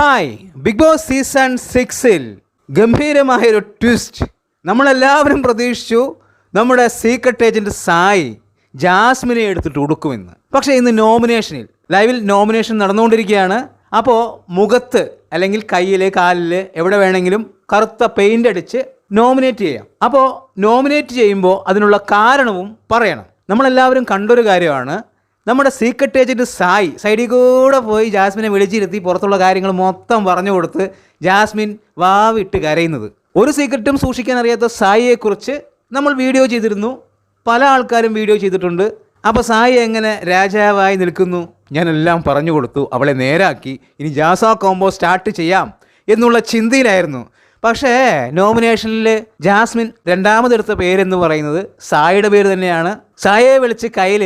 Hi big boss season സിക്സിൽ ഗംഭീരമായൊരു twist നമ്മളെല്ലാവരും പ്രതീക്ഷിച്ചു നമ്മുടെ സീക്രട്ട് ഏജന്റ് സായി ജാസ്മിനെ എടുത്തിട്ട് ഉടുക്കുമെന്ന്. പക്ഷേ ഇന്ന് നോമിനേഷനിൽ ലൈവിൽ നോമിനേഷൻ നടന്നുകൊണ്ടിരിക്കുകയാണ്. അപ്പോൾ മുഖത്ത് അല്ലെങ്കിൽ കയ്യിൽ കാലിൽ എവിടെ വേണമെങ്കിലും കറുത്ത പെയിന്റ് അടിച്ച് നോമിനേറ്റ് ചെയ്യാം. അപ്പോൾ നോമിനേറ്റ് ചെയ്യുമ്പോൾ അതിനുള്ള കാരണവും പറയണം. നമ്മളെല്ലാവരും കണ്ടൊരു കാര്യമാണ്. നമ്മുടെ സീക്രട്ട് ഏജന്റ് സായി സൈഡിൽ കൂടെ പോയി ജാസ്മിനെ വിളിച്ചിരുത്തി പുറത്തുള്ള കാര്യങ്ങൾ മൊത്തം പറഞ്ഞു കൊടുത്ത് ജാസ്മിൻ വാവിട്ട് കരയുന്നത്. ഒരു സീക്രട്ടും സൂക്ഷിക്കാൻ അറിയാത്ത സായിയെക്കുറിച്ച് നമ്മൾ വീഡിയോ ചെയ്തിരുന്നു. പല ആൾക്കാരും വീഡിയോ ചെയ്തിട്ടുണ്ട്. അപ്പോൾ സായി എങ്ങനെ രാജാവായി നിൽക്കുന്നു? ഞാനെല്ലാം പറഞ്ഞു കൊടുത്തു. അവളെ നേരാക്കി. ഇനി ജാസ കോംബോ സ്റ്റാർട്ട് ചെയ്യാം എന്നുള്ള ചിന്തയിലായിരുന്നു. പക്ഷേ നോമിനേഷനിൽ ജാസ്മിൻ രണ്ടാമതെടുത്ത പേരെന്ന് പറയുന്നത് സായിയുടെ പേര് തന്നെയാണ്. സായയെ വിളിച്ച് കയ്യിൽ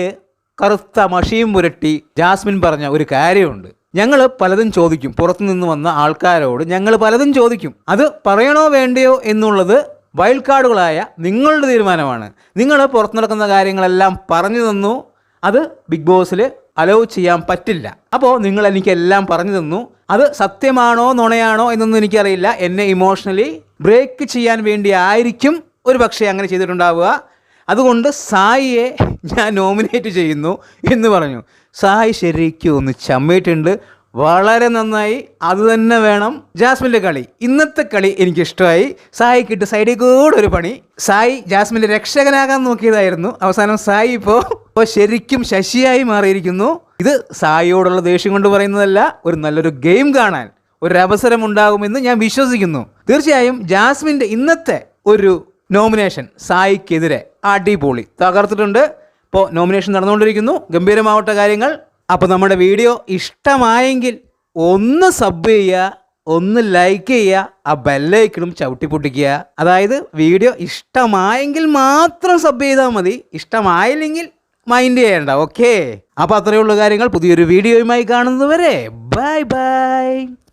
കറുത്ത മഷിയും പുരട്ടി ജാസ്മിൻ പറഞ്ഞ ഒരു കാര്യമുണ്ട്. ഞങ്ങൾ പലതും ചോദിക്കും. പുറത്തുനിന്ന് വന്ന ആൾക്കാരോട് ഞങ്ങൾ പലതും ചോദിക്കും. അത് പറയണോ വേണ്ടയോ എന്നുള്ളത് വൈൽഡ് കാർഡുകളായ നിങ്ങളുടെ തീരുമാനമാണ്. നിങ്ങൾ പുറത്തു നടക്കുന്ന കാര്യങ്ങളെല്ലാം പറഞ്ഞു തന്നു. അത് ബിഗ് ബോസിൽ അലോ ചെയ്യാൻ പറ്റില്ല. അപ്പോൾ നിങ്ങൾ എനിക്കെല്ലാം പറഞ്ഞു തന്നു. അത് സത്യമാണോ നുണയാണോ എന്നൊന്നും എനിക്കറിയില്ല. എന്നെ ഇമോഷണലി ബ്രേക്ക് ചെയ്യാൻ വേണ്ടി ആയിരിക്കും ഒരു പക്ഷേ അങ്ങനെ ചെയ്തിട്ടുണ്ടാവുക. അതുകൊണ്ട് സായിയെ ഞാൻ നോമിനേറ്റ് ചെയ്യുന്നു എന്ന് പറഞ്ഞു. സായി ശരിക്കും ഒന്ന് ചമ്മിയിട്ടുണ്ട്. വളരെ നന്നായി. അത് തന്നെ വേണം. ജാസ്മിന്റെ കളി. ഇന്നത്തെ കളി എനിക്കിഷ്ടമായി. സായിക്കിട്ട് സൈഡിൽ കൂടെ ഒരു പണി. സായി ജാസ്മിന്റെ രക്ഷകനാകാൻ നോക്കിയതായിരുന്നു. അവസാനം സായി ഇപ്പോൾ ഇപ്പോൾ ശരിക്കും ശശിയായി മാറിയിരിക്കുന്നു. ഇത് സായിയോടുള്ള ദേഷ്യം കൊണ്ട് പറയുന്നതല്ല. ഒരു നല്ലൊരു ഗെയിം കാണാൻ. ഒരു അവസരം ഉണ്ടാകുമെന്ന് ഞാൻ വിശ്വസിക്കുന്നു. തീർച്ചയായും ജാസ്മിന്റെ ഇന്നത്തെ ഒരു നോമിനേഷൻ സായിക്കെതിരെ അടിപൊളി. തകർത്തിട്ടുണ്ട്. ഇപ്പോൾ നോമിനേഷൻ നടന്നുകൊണ്ടിരിക്കുന്നു. ഗംഭീരമാവട്ടെ കാര്യങ്ങൾ. അപ്പോൾ നമ്മുടെ വീഡിയോ ഇഷ്ടമായെങ്കിൽ ഒന്ന് സബ് ചെയ്യുക ഒന്ന് ലൈക്ക് ചെയ്യുക ആ ബെല്ലൈക്കണും ചവിട്ടി പൊട്ടിക്കുക അതായത് വീഡിയോ ഇഷ്ടമായെങ്കിൽ മാത്രം സബ് ചെയ്താൽ മതി. ഇഷ്ടമായില്ലെങ്കിൽ മൈൻഡ് ചെയ്യണ്ട. ഓക്കേ? അപ്പോൾ അത്രയുള്ള കാര്യങ്ങൾ. പുതിയൊരു വീഡിയോയുമായി കാണുന്നതുവരെ. Bye bye.